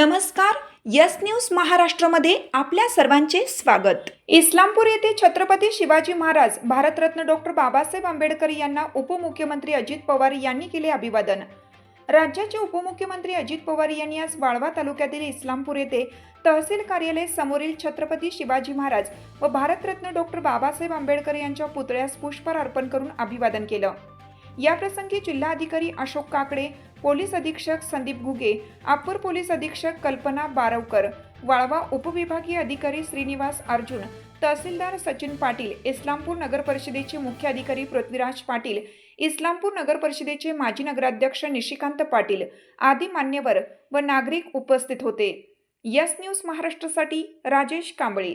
नमस्कार yes news महाराष्ट्रामध्ये आपल्या सर्वांचे स्वागत. इस्लामपूर येथे छत्रपती शिवाजी महाराज भारतरत्न डॉक्टर बाबासाहेब आंबेडकर यांना उपमुख्यमंत्री अजित पवार यांनी केले अभिवादन. राज्याचे उपमुख्यमंत्री अजित पवार यांनी आज वाळवा तालुक्यातील इस्लामपूर येथे तहसील कार्यालय समोरील छत्रपती शिवाजी महाराज व भारतरत्न डॉक्टर बाबासाहेब आंबेडकर यांच्या पुतळ्यास पुष्पहार अर्पण करून अभिवादन केलं. याप्रसंगी जिल्हाधिकारी अशोक काकडे पोलीस अधीक्षक संदीप घुगे अप्पर पोलीस अधीक्षक कल्पना बारवकर वाळवा उपविभागीय अधिकारी श्रीनिवास अर्जुन तहसीलदार सचिन पाटील इस्लामपूर नगर परिषदेचे मुख्य अधिकारी पृथ्वीराज पाटील इस्लामपूर नगर परिषदेचे माजी नगराध्यक्ष निशिकांत पाटील आदी मान्यवर व नागरिक उपस्थित होते. यस न्यूज महाराष्ट्रासाठी राजेश कांबळे.